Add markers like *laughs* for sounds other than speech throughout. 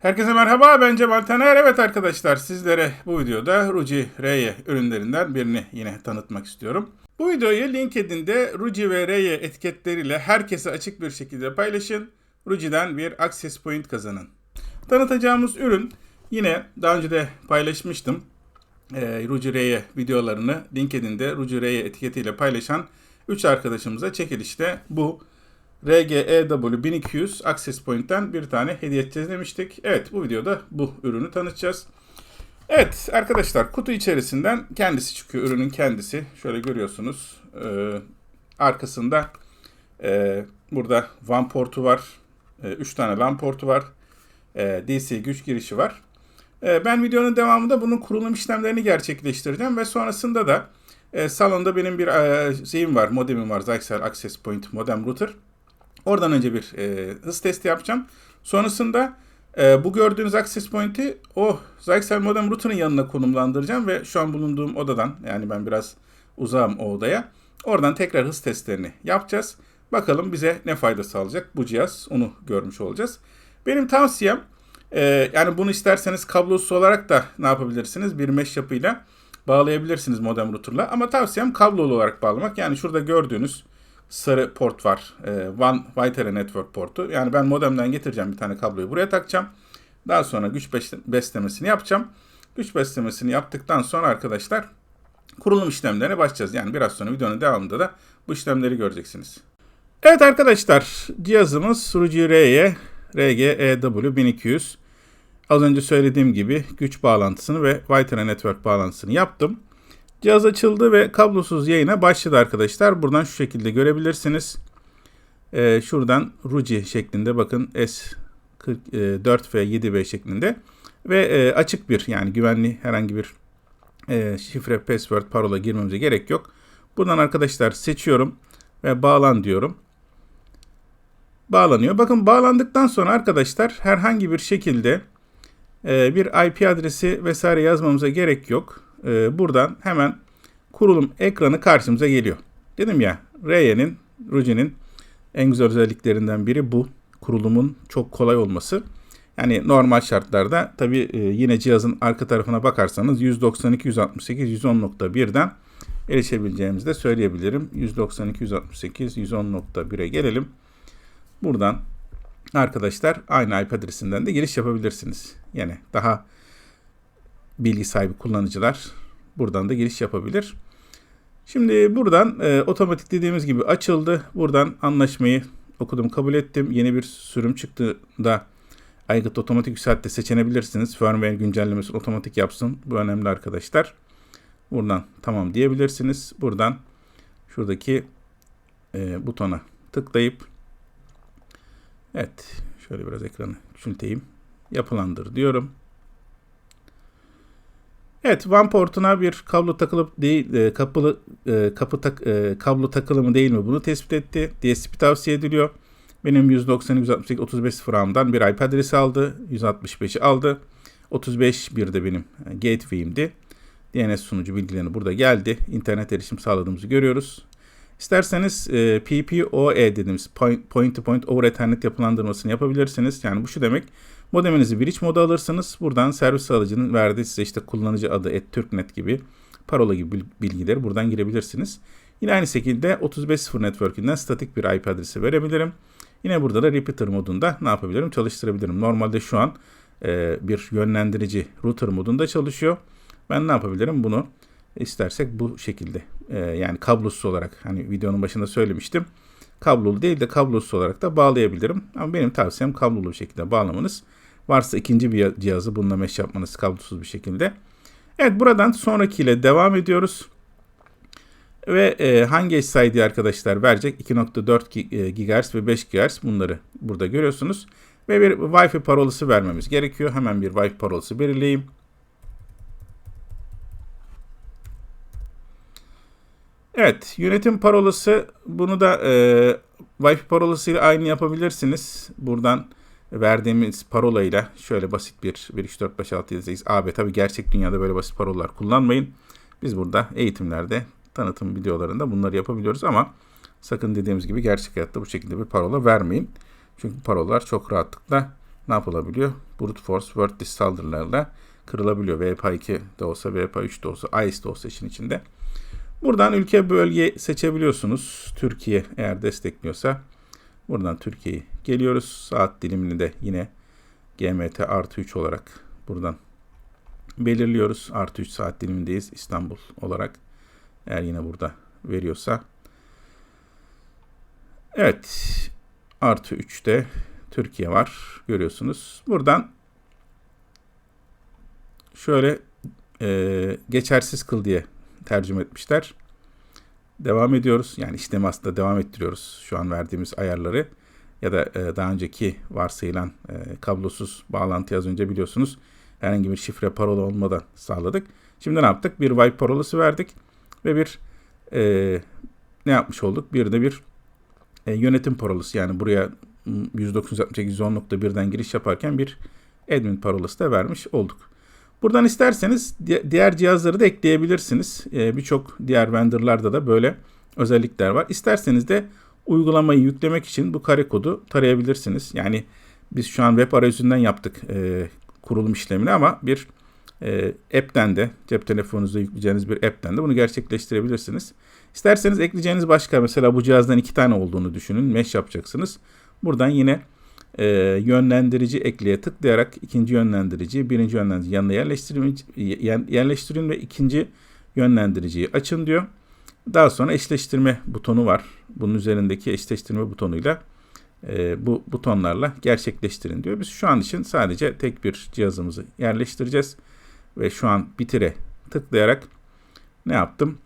Herkese merhaba ben Cemal Taner. Evet arkadaşlar sizlere bu videoda Ruji R'ye ürünlerinden birini yine tanıtmak istiyorum. Bu videoyu LinkedIn'de Ruji ve R'ye etiketleriyle herkese açık bir şekilde paylaşın. Ruji'den bir Access Point kazanın. Tanıtacağımız ürün yine daha önce de paylaşmıştım. E, Ruji R'ye videolarını LinkedIn'de Ruji R'ye etiketiyle paylaşan 3 arkadaşımıza çekilişte bu RGEW 1200 Access Point'ten bir tane hediye edeceğiz demiştik. Evet bu videoda bu ürünü tanıtacağız. Evet arkadaşlar kutu içerisinden kendisi çıkıyor. Ürünün kendisi. Şöyle görüyorsunuz. Ee, arkasında e, burada WAN portu var. 3 e, tane LAN portu var. E, DC güç girişi var. E, ben videonun devamında bunun kurulum işlemlerini gerçekleştireceğim ve sonrasında da e, salonda benim bir e, şeyim var, modemim var. Zyxel Access Point modem router. Oradan önce bir e, hız testi yapacağım. Sonrasında e, bu gördüğünüz access point'i o Zyxel modem router'ın yanına konumlandıracağım ve şu an bulunduğum odadan yani ben biraz uzağım o odaya. Oradan tekrar hız testlerini yapacağız. Bakalım bize ne fayda sağlayacak bu cihaz onu görmüş olacağız. Benim tavsiyem e, yani bunu isterseniz kablosuz olarak da ne yapabilirsiniz? Bir mesh yapıyla bağlayabilirsiniz modem router'la ama tavsiyem kablolu olarak bağlamak. Yani şurada gördüğünüz sarı port var. E, One White Network portu. Yani ben modemden getireceğim bir tane kabloyu buraya takacağım. Daha sonra güç beslemesini yapacağım. Güç beslemesini yaptıktan sonra arkadaşlar kurulum işlemlerine başlayacağız. Yani biraz sonra videonun devamında da bu işlemleri göreceksiniz. Evet arkadaşlar cihazımız Ruji R'ye RGEW 1200. Az önce söylediğim gibi güç bağlantısını ve White Network bağlantısını yaptım. Cihaz açıldı ve kablosuz yayına başladı arkadaşlar. Buradan şu şekilde görebilirsiniz. Ee, şuradan Ruji şeklinde bakın S44 ve 7B şeklinde. Ve e, açık bir yani güvenli herhangi bir e, şifre, password, parola girmemize gerek yok. Buradan arkadaşlar seçiyorum ve bağlan diyorum. Bağlanıyor. Bakın bağlandıktan sonra arkadaşlar herhangi bir şekilde e, bir IP adresi vesaire yazmamıza gerek yok e, buradan hemen kurulum ekranı karşımıza geliyor. Dedim ya Reye'nin, Ruji'nin en güzel özelliklerinden biri bu. Kurulumun çok kolay olması. Yani normal şartlarda tabi e, yine cihazın arka tarafına bakarsanız 192.168.110.1'den erişebileceğimizi de söyleyebilirim. 192.168.110.1'e gelelim. Buradan arkadaşlar aynı IP adresinden de giriş yapabilirsiniz. Yani daha bilgi sahibi kullanıcılar buradan da giriş yapabilir. Şimdi buradan e, otomatik dediğimiz gibi açıldı. Buradan anlaşmayı okudum kabul ettim. Yeni bir sürüm çıktığında aygıt otomatik yükseltte seçenebilirsiniz. Firmware güncellemesini otomatik yapsın. Bu önemli arkadaşlar. Buradan tamam diyebilirsiniz. Buradan şuradaki e, butona tıklayıp evet şöyle biraz ekranı küçülteyim. Yapılandır diyorum. Evet, WAN portuna bir kablo takılıp değil, e, kapılı e, kapı tak, e, kablo takılı mı değil mi bunu tespit etti. DSP tavsiye ediliyor. Benim 190 168 35 sıfırımdan bir IP adresi aldı. 165'i aldı. 35 bir de benim gateway'imdi. DNS sunucu bilgilerini burada geldi. İnternet erişim sağladığımızı görüyoruz. İsterseniz e, PPOE dediğimiz point to point over ethernet yapılandırmasını yapabilirsiniz. Yani bu şu demek. Modeminizi bridge moda alırsınız. Buradan servis sağlayıcının verdiği size işte kullanıcı adı @turknet gibi parola gibi bilgileri buradan girebilirsiniz. Yine aynı şekilde 35.0 network'inden statik bir IP adresi verebilirim. Yine burada da repeater modunda ne yapabilirim? Çalıştırabilirim. Normalde şu an e, bir yönlendirici router modunda çalışıyor. Ben ne yapabilirim? Bunu istersek bu şekilde e, yani kablosuz olarak hani videonun başında söylemiştim. Kablolu değil de kablosuz olarak da bağlayabilirim. Ama benim tavsiyem kablolu bir şekilde bağlamanız. Varsa ikinci bir cihazı bununla mesh yapmanız kablosuz bir şekilde. Evet buradan sonrakiyle devam ediyoruz. Ve e, hangi SID arkadaşlar verecek? 2.4 GHz ve 5 GHz bunları burada görüyorsunuz. Ve bir Wi-Fi parolası vermemiz gerekiyor. Hemen bir Wi-Fi parolası belirleyeyim. Evet, yönetim parolası bunu da e, Wi-Fi parolası aynı yapabilirsiniz. Buradan verdiğimiz parolayla şöyle basit bir 1 3 4 5 6 7 8 AB tabi gerçek dünyada böyle basit parolalar kullanmayın. Biz burada eğitimlerde tanıtım videolarında bunları yapabiliyoruz ama sakın dediğimiz gibi gerçek hayatta bu şekilde bir parola vermeyin. Çünkü parolalar çok rahatlıkla ne yapılabiliyor? Brute force word disk saldırılarla kırılabiliyor. VPA2 de olsa, VPA3 de olsa, ICE de olsa işin içinde. Buradan ülke bölge seçebiliyorsunuz. Türkiye eğer destekliyorsa. Buradan Türkiye'yi geliyoruz. Saat dilimini de yine GMT artı 3 olarak buradan belirliyoruz. Artı 3 saat dilimindeyiz İstanbul olarak. Eğer yine burada veriyorsa. Evet. Artı 3'te Türkiye var. Görüyorsunuz. Buradan şöyle e, geçersiz kıl diye tercüme etmişler. Devam ediyoruz. Yani işlemi aslında devam ettiriyoruz şu an verdiğimiz ayarları. Ya da e, daha önceki varsayılan e, kablosuz bağlantı az önce biliyorsunuz. Herhangi bir şifre parola olmadan sağladık. Şimdi ne yaptık? Bir wipe parolası verdik. Ve bir e, ne yapmış olduk? Bir de bir e, yönetim parolası. Yani buraya 198.1.1'den giriş yaparken bir admin parolası da vermiş olduk. Buradan isterseniz diğer cihazları da ekleyebilirsiniz. Ee, Birçok diğer vendorlarda da böyle özellikler var. İsterseniz de uygulamayı yüklemek için bu kare kodu tarayabilirsiniz. Yani biz şu an web arayüzünden yaptık e, kurulum işlemini ama bir e, app'ten de cep telefonunuzda yükleyeceğiniz bir app'ten de bunu gerçekleştirebilirsiniz. İsterseniz ekleyeceğiniz başka mesela bu cihazdan iki tane olduğunu düşünün. Mesh yapacaksınız. Buradan yine e, yönlendirici ekleye tıklayarak ikinci yönlendirici, birinci yönlendirici yanına yerleştirin, yerleştirin ve ikinci yönlendiriciyi açın diyor. Daha sonra eşleştirme butonu var. Bunun üzerindeki eşleştirme butonuyla e, bu butonlarla gerçekleştirin diyor. Biz şu an için sadece tek bir cihazımızı yerleştireceğiz. Ve şu an bitire tıklayarak ne yaptım?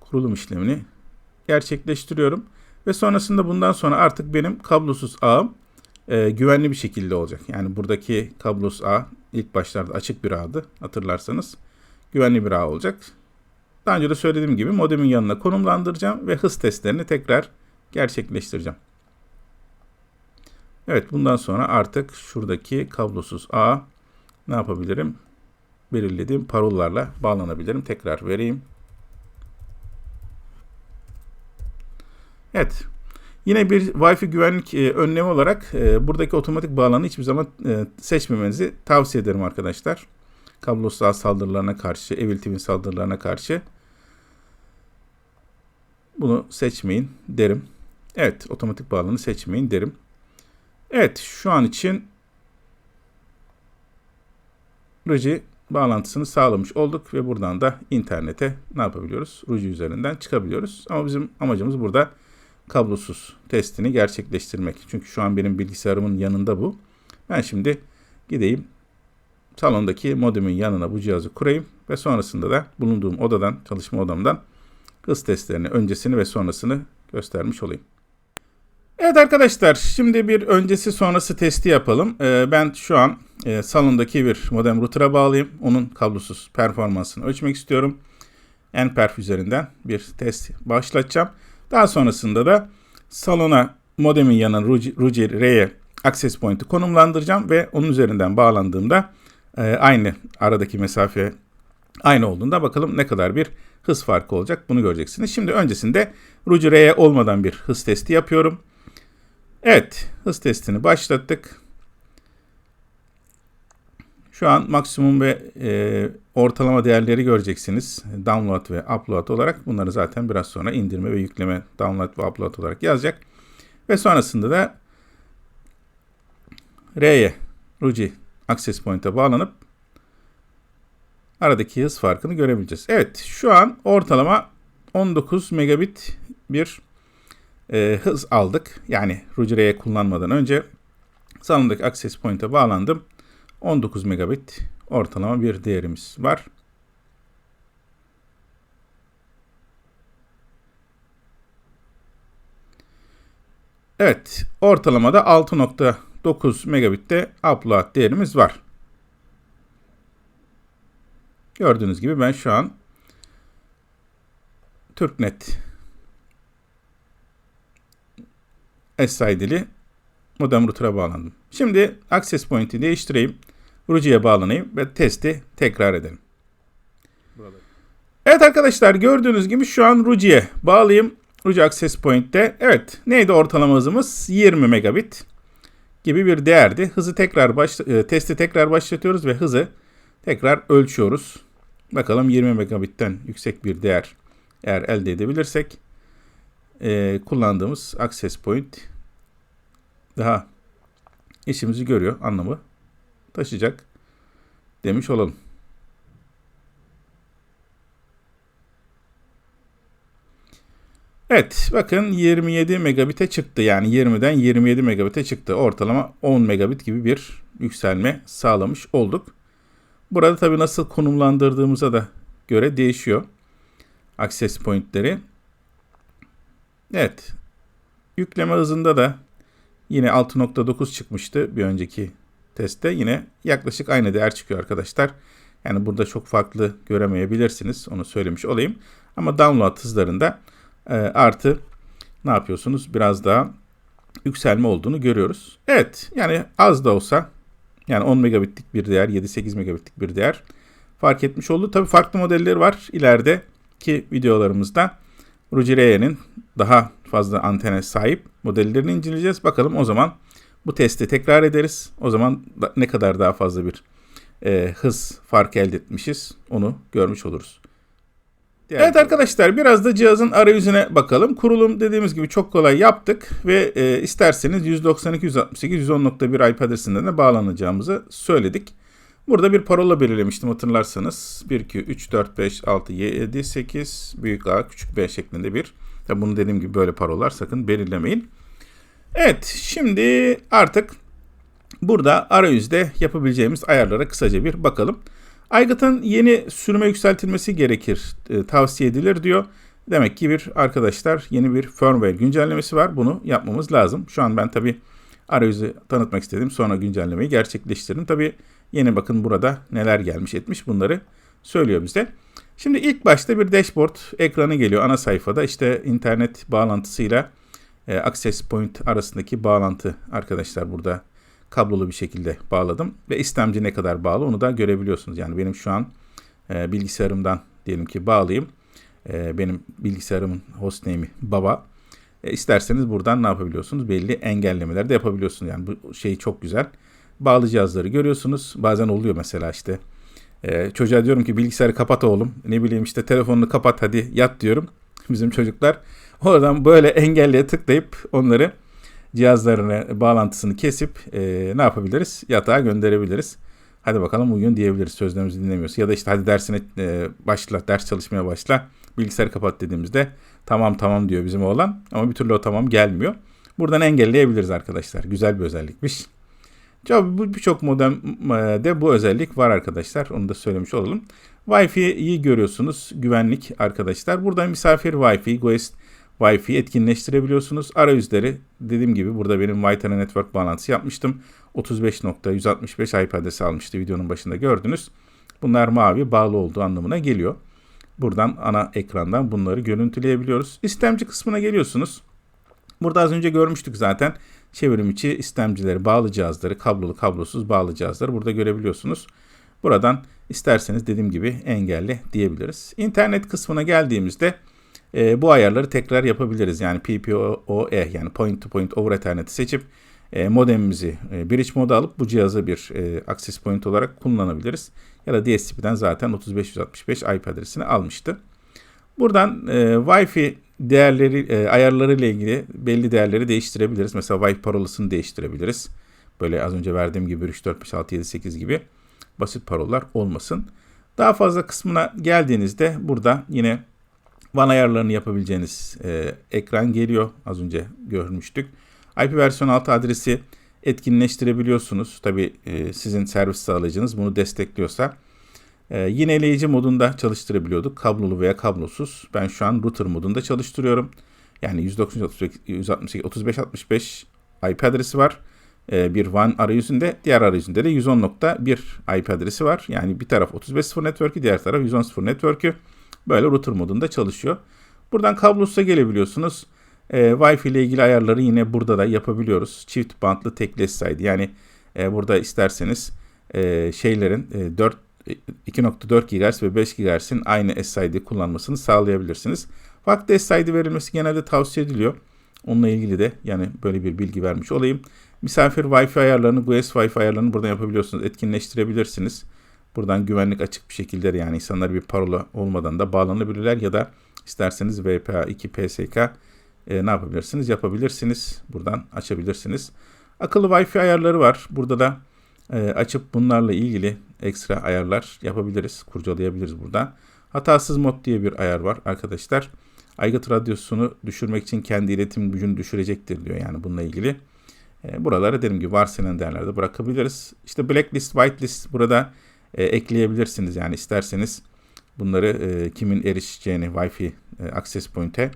Kurulum işlemini gerçekleştiriyorum. Ve sonrasında bundan sonra artık benim kablosuz ağım e, güvenli bir şekilde olacak. Yani buradaki kablosuz ağ ilk başlarda açık bir ağdı hatırlarsanız. Güvenli bir ağ olacak. Daha önce de söylediğim gibi modemin yanına konumlandıracağım ve hız testlerini tekrar gerçekleştireceğim. Evet bundan sonra artık şuradaki kablosuz ağ ne yapabilirim? Belirlediğim parollarla bağlanabilirim. Tekrar vereyim. Evet. Yine bir Wi-Fi güvenlik e, önlemi olarak e, buradaki otomatik bağlanı hiçbir zaman e, seçmemenizi tavsiye ederim arkadaşlar. Kablosuz ağ saldırılarına karşı, Evil Twin saldırılarına karşı bunu seçmeyin derim. Evet, otomatik bağlanı seçmeyin derim. Evet, şu an için Ruji bağlantısını sağlamış olduk ve buradan da internete ne yapabiliyoruz? Ruji üzerinden çıkabiliyoruz. Ama bizim amacımız burada kablosuz testini gerçekleştirmek. Çünkü şu an benim bilgisayarımın yanında bu. Ben şimdi gideyim salondaki modemin yanına bu cihazı kurayım ve sonrasında da bulunduğum odadan, çalışma odamdan hız testlerini, öncesini ve sonrasını göstermiş olayım. Evet arkadaşlar şimdi bir öncesi sonrası testi yapalım. Ee, ben şu an e, salondaki bir modem router'a bağlayayım. Onun kablosuz performansını ölçmek istiyorum. Nperf üzerinden bir test başlatacağım. Daha sonrasında da salona modemin yanına Ruji R'ye access point'i konumlandıracağım ve onun üzerinden bağlandığımda e, aynı aradaki mesafe aynı olduğunda bakalım ne kadar bir hız farkı olacak bunu göreceksiniz. Şimdi öncesinde Ruji R'ye olmadan bir hız testi yapıyorum. Evet hız testini başlattık. Şu an maksimum ve e, ortalama değerleri göreceksiniz. Download ve upload olarak. Bunları zaten biraz sonra indirme ve yükleme download ve upload olarak yazacak. Ve sonrasında da R'ye, Ruji Access Point'e bağlanıp aradaki hız farkını görebileceğiz. Evet şu an ortalama 19 megabit bir e, hız aldık. Yani Ruji R'ye kullanmadan önce salondaki Access Point'e bağlandım. 19 megabit ortalama bir değerimiz var. Evet, ortalamada 6.9 megabitte upload değerimiz var. Gördüğünüz gibi ben şu an TürkNet SID'li modem router'a bağlandım. Şimdi access point'i değiştireyim. Ruji'ye bağlanayım ve testi tekrar edelim. Evet arkadaşlar gördüğünüz gibi şu an Ruji'ye bağlayayım. Ruji Access Point'te. Evet neydi ortalama hızımız? 20 megabit. gibi bir değerdi. Hızı tekrar baş, e, testi tekrar başlatıyoruz ve hızı tekrar ölçüyoruz. Bakalım 20 megabitten yüksek bir değer eğer elde edebilirsek e, kullandığımız access point daha işimizi görüyor anlamı taşıyacak demiş olalım. Evet bakın 27 megabit'e çıktı. Yani 20'den 27 megabit'e çıktı. Ortalama 10 megabit gibi bir yükselme sağlamış olduk. Burada tabii nasıl konumlandırdığımıza da göre değişiyor. Access point'leri. Evet. Yükleme hızında da yine 6.9 çıkmıştı bir önceki testte. Yine yaklaşık aynı değer çıkıyor arkadaşlar. Yani burada çok farklı göremeyebilirsiniz. Onu söylemiş olayım. Ama download hızlarında e, artı ne yapıyorsunuz? Biraz daha yükselme olduğunu görüyoruz. Evet yani az da olsa yani 10 megabitlik bir değer 7-8 megabitlik bir değer fark etmiş oldu. Tabii farklı modelleri var. İlerideki videolarımızda Rujireye'nin daha fazla antene sahip modellerini inceleyeceğiz. Bakalım o zaman bu testi tekrar ederiz. O zaman ne kadar daha fazla bir e, hız farkı elde etmişiz onu görmüş oluruz. Diğer evet arkadaşlar biraz da cihazın arayüzüne bakalım. Kurulum dediğimiz gibi çok kolay yaptık ve e, isterseniz 192.168.110.1 IP adresinden de bağlanacağımızı söyledik. Burada bir parola belirlemiştim hatırlarsanız. 1, 2, 3, 4, 5, 6, 7, 8, büyük A, küçük B şeklinde bir. Tabi bunu dediğim gibi böyle parolar sakın belirlemeyin. Evet şimdi artık burada arayüzde yapabileceğimiz ayarlara kısaca bir bakalım. Aygıt'ın yeni sürüme yükseltilmesi gerekir, e, tavsiye edilir diyor. Demek ki bir arkadaşlar yeni bir firmware güncellemesi var. Bunu yapmamız lazım. Şu an ben tabi arayüzü tanıtmak istedim. Sonra güncellemeyi gerçekleştirdim. Tabi yeni bakın burada neler gelmiş etmiş bunları söylüyor bize. Şimdi ilk başta bir dashboard ekranı geliyor ana sayfada. İşte internet bağlantısıyla e, access point arasındaki bağlantı arkadaşlar burada kablolu bir şekilde bağladım. Ve istemci ne kadar bağlı onu da görebiliyorsunuz. Yani benim şu an e, bilgisayarımdan diyelim ki bağlayayım. E, benim bilgisayarımın hostname'i baba. E, isterseniz buradan ne yapabiliyorsunuz? Belli engellemeler de yapabiliyorsunuz. Yani bu şey çok güzel. Bağlı cihazları görüyorsunuz. Bazen oluyor mesela işte. E, çocuğa diyorum ki bilgisayarı kapat oğlum. Ne bileyim işte telefonunu kapat hadi yat diyorum. *laughs* Bizim çocuklar oradan böyle engelleye tıklayıp onları cihazlarına bağlantısını kesip e, ne yapabiliriz? Yatağa gönderebiliriz. Hadi bakalım uyuyun diyebiliriz sözlerimizi dinlemiyorsa. Ya da işte hadi dersine e, başla, ders çalışmaya başla. Bilgisayarı kapat dediğimizde tamam tamam diyor bizim oğlan. Ama bir türlü o tamam gelmiyor. Buradan engelleyebiliriz arkadaşlar. Güzel bir özellikmiş. birçok modemde bu özellik var arkadaşlar. Onu da söylemiş olalım. Wi-Fi'yi görüyorsunuz. Güvenlik arkadaşlar. Burada misafir Wi-Fi, Guest Wi-Fi etkinleştirebiliyorsunuz. Arayüzleri dediğim gibi burada benim Wi-Fi Network bağlantısı yapmıştım. 35.165 IP adresi almıştı videonun başında gördünüz. Bunlar mavi bağlı olduğu anlamına geliyor. Buradan ana ekrandan bunları görüntüleyebiliyoruz. İstemci kısmına geliyorsunuz. Burada az önce görmüştük zaten çevrim içi istemcileri, bağlı cihazları, kablolu kablosuz bağlı cihazları burada görebiliyorsunuz. Buradan isterseniz dediğim gibi engelli diyebiliriz. İnternet kısmına geldiğimizde e, bu ayarları tekrar yapabiliriz. Yani PPOE yani Point to Point Over Ethernet'i seçip e, modemimizi e, bridge moda alıp bu cihazı bir e, access point olarak kullanabiliriz. Ya da DSCP'den zaten 3565 IP adresini almıştı. Buradan e, Wi-Fi değerleri e, ayarları ile ilgili belli değerleri değiştirebiliriz. Mesela Wi-Fi parolasını değiştirebiliriz. Böyle az önce verdiğim gibi 3, 4, 5, 6, 7, 8 gibi basit parolar olmasın. Daha fazla kısmına geldiğinizde burada yine WAN ayarlarını yapabileceğiniz e, ekran geliyor. Az önce görmüştük. IP versiyon 6 adresi etkinleştirebiliyorsunuz. Tabi e, sizin servis sağlayıcınız bunu destekliyorsa. E, yineleyici modunda çalıştırabiliyorduk. Kablolu veya kablosuz. Ben şu an router modunda çalıştırıyorum. Yani 192.168.35.65 IP adresi var. E, bir WAN arayüzünde, diğer arayüzünde de 110.1 IP adresi var. Yani bir taraf 35.0 network'ü, diğer taraf 110.0 network'ü. Böyle router modunda çalışıyor. Buradan kablosuz'a gelebiliyorsunuz. E, Wi-Fi ile ilgili ayarları yine burada da yapabiliyoruz. Çift bantlı tekli SSID. Yani e, burada isterseniz e, şeylerin e, 4 2.4 GHz ve 5 GHz'in aynı SSID kullanmasını sağlayabilirsiniz. Farklı SSID verilmesi genelde tavsiye ediliyor. Onunla ilgili de yani böyle bir bilgi vermiş olayım. Misafir Wi-Fi ayarlarını, GUES Wi-Fi ayarlarını buradan yapabiliyorsunuz. Etkinleştirebilirsiniz. Buradan güvenlik açık bir şekilde yani insanlar bir parola olmadan da bağlanabilirler ya da isterseniz VPA2 PSK e, ne yapabilirsiniz? Yapabilirsiniz. Buradan açabilirsiniz. Akıllı Wi-Fi ayarları var. Burada da e, açıp bunlarla ilgili ekstra ayarlar yapabiliriz. Kurcalayabiliriz buradan. Hatasız mod diye bir ayar var arkadaşlar. Aygıt radyosunu düşürmek için kendi iletim gücünü düşürecektir diyor yani bununla ilgili. E, buraları dediğim gibi varsayılan değerlerde bırakabiliriz. İşte blacklist, whitelist burada e, ekleyebilirsiniz. Yani isterseniz bunları e, kimin erişeceğini Wi-Fi e, access point'e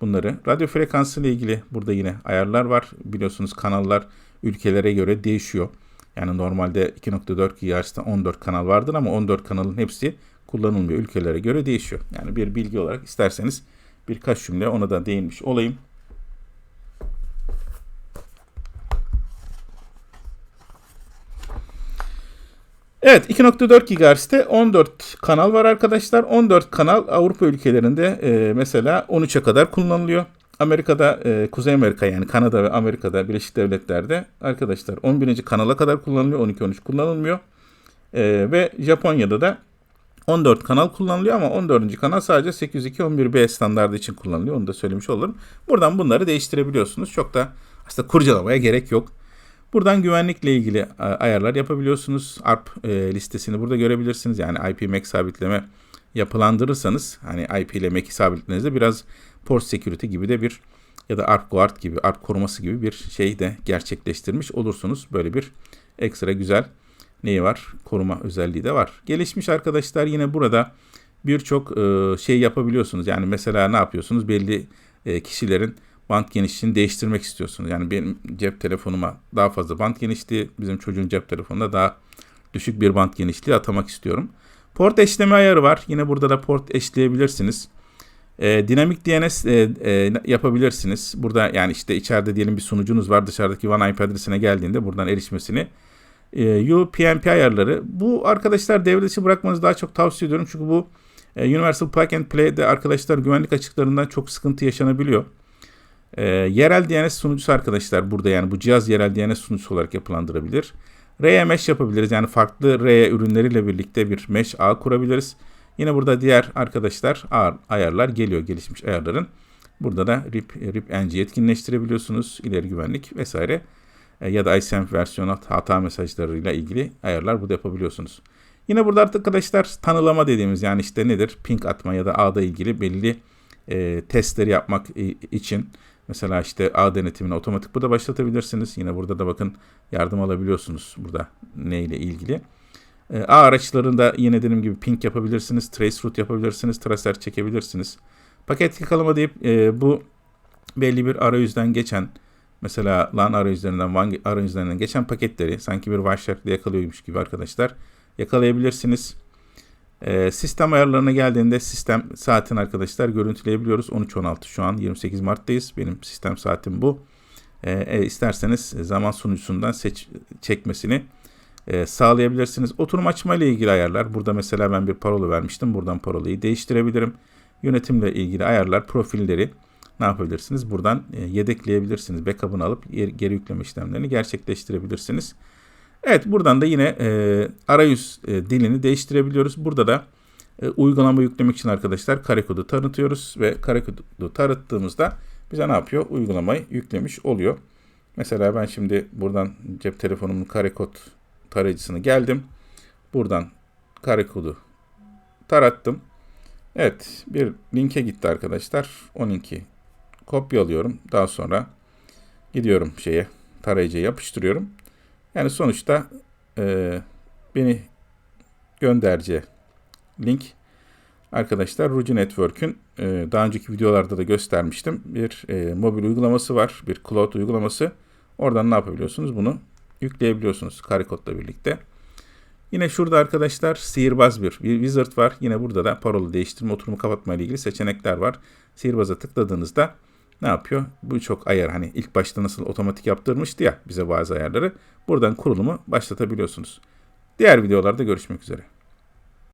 bunları. Radyo frekansı ile ilgili burada yine ayarlar var. Biliyorsunuz kanallar ülkelere göre değişiyor. Yani normalde 2.4 GHz'da 14 kanal vardır ama 14 kanalın hepsi kullanılmıyor. Ülkelere göre değişiyor. Yani bir bilgi olarak isterseniz birkaç cümle ona da değinmiş olayım. Evet 2.4 GHz'de 14 kanal var arkadaşlar. 14 kanal Avrupa ülkelerinde e, mesela 13'e kadar kullanılıyor. Amerika'da, e, Kuzey Amerika yani Kanada ve Amerika'da Birleşik Devletler'de arkadaşlar 11. kanala kadar kullanılıyor. 12-13 kullanılmıyor. E, ve Japonya'da da 14 kanal kullanılıyor ama 14. kanal sadece 802.11b standardı için kullanılıyor. Onu da söylemiş olurum. Buradan bunları değiştirebiliyorsunuz. Çok da aslında kurcalamaya gerek yok. Buradan güvenlikle ilgili e, ayarlar yapabiliyorsunuz. ARP e, listesini burada görebilirsiniz. Yani IP MAC sabitleme yapılandırırsanız hani IP ile MAC'i sabitlediğinizde biraz port security gibi de bir ya da ARP Guard gibi, ARP koruması gibi bir şey de gerçekleştirmiş olursunuz. Böyle bir ekstra güzel neyi var? Koruma özelliği de var. Gelişmiş arkadaşlar yine burada birçok e, şey yapabiliyorsunuz. Yani mesela ne yapıyorsunuz? Belli kişilerin bant genişliğini değiştirmek istiyorsunuz. Yani benim cep telefonuma daha fazla bant genişliği, bizim çocuğun cep telefonunda daha düşük bir bant genişliği atamak istiyorum. Port eşleme ayarı var. Yine burada da port eşleyebilirsiniz. E, dinamik DNS e, e, yapabilirsiniz. Burada yani işte içeride diyelim bir sunucunuz var. Dışarıdaki WAN IP adresine geldiğinde buradan erişmesini e, UPnP ayarları. Bu arkadaşlar devre dışı bırakmanızı daha çok tavsiye ediyorum. Çünkü bu e, Universal Plug and Play'de arkadaşlar güvenlik açıklarından çok sıkıntı yaşanabiliyor. E, yerel DNS sunucusu arkadaşlar burada yani bu cihaz yerel DNS sunucusu olarak yapılandırabilir. RE mesh yapabiliriz. Yani farklı RE ürünleriyle birlikte bir mesh ağ kurabiliriz. Yine burada diğer arkadaşlar ayarlar geliyor gelişmiş ayarların. Burada da RIP, RIP NG etkinleştirebiliyorsunuz. ileri güvenlik vesaire. E, ya da ICMP versiyonu hata mesajlarıyla ilgili ayarlar burada yapabiliyorsunuz. Yine burada arkadaşlar tanılama dediğimiz yani işte nedir? Ping atma ya da ağda ilgili belli e, testleri yapmak için Mesela işte ağ denetimini otomatik burada başlatabilirsiniz. Yine burada da bakın yardım alabiliyorsunuz burada ne ile ilgili. E, ağ araçlarında yine dediğim gibi ping yapabilirsiniz. Trace route yapabilirsiniz. Tracer çekebilirsiniz. Paket yakalama deyip e, bu belli bir arayüzden geçen mesela LAN arayüzlerinden, WAN arayüzlerinden geçen paketleri sanki bir Wireshark'la yakalıyormuş gibi arkadaşlar yakalayabilirsiniz. E, sistem ayarlarına geldiğinde sistem saatini arkadaşlar görüntüleyebiliyoruz. 13.16 şu an 28 Mart'tayız. Benim sistem saatim bu. E, isterseniz zaman sunucusundan seç, çekmesini e, sağlayabilirsiniz. Oturum açma ile ilgili ayarlar. Burada mesela ben bir parola vermiştim. Buradan parolayı değiştirebilirim. Yönetimle ilgili ayarlar, profilleri ne yapabilirsiniz? Buradan e, yedekleyebilirsiniz. Backup'ını alıp geri yükleme işlemlerini gerçekleştirebilirsiniz. Evet buradan da yine e, arayüz e, dilini değiştirebiliyoruz. Burada da e, uygulama yüklemek için arkadaşlar karekodu tanıtıyoruz ve karekodu tanıttığımızda bize ne yapıyor? Uygulamayı yüklemiş oluyor. Mesela ben şimdi buradan cep telefonumun karekod tarayıcısını geldim. Buradan karekodu tarattım. Evet bir linke gitti arkadaşlar. O linki kopyalıyorum. Daha sonra gidiyorum şeye tarayıcıya yapıştırıyorum. Yani sonuçta e, beni gönderce link arkadaşlar Ruji Network'ün e, daha önceki videolarda da göstermiştim. Bir e, mobil uygulaması var. Bir cloud uygulaması. Oradan ne yapabiliyorsunuz? Bunu yükleyebiliyorsunuz Karekod'la birlikte. Yine şurada arkadaşlar sihirbaz bir, bir wizard var. Yine burada da parola değiştirme, oturumu kapatma ile ilgili seçenekler var. Sihirbaza tıkladığınızda ne yapıyor? Bu çok ayar hani ilk başta nasıl otomatik yaptırmıştı ya bize bazı ayarları. Buradan kurulumu başlatabiliyorsunuz. Diğer videolarda görüşmek üzere.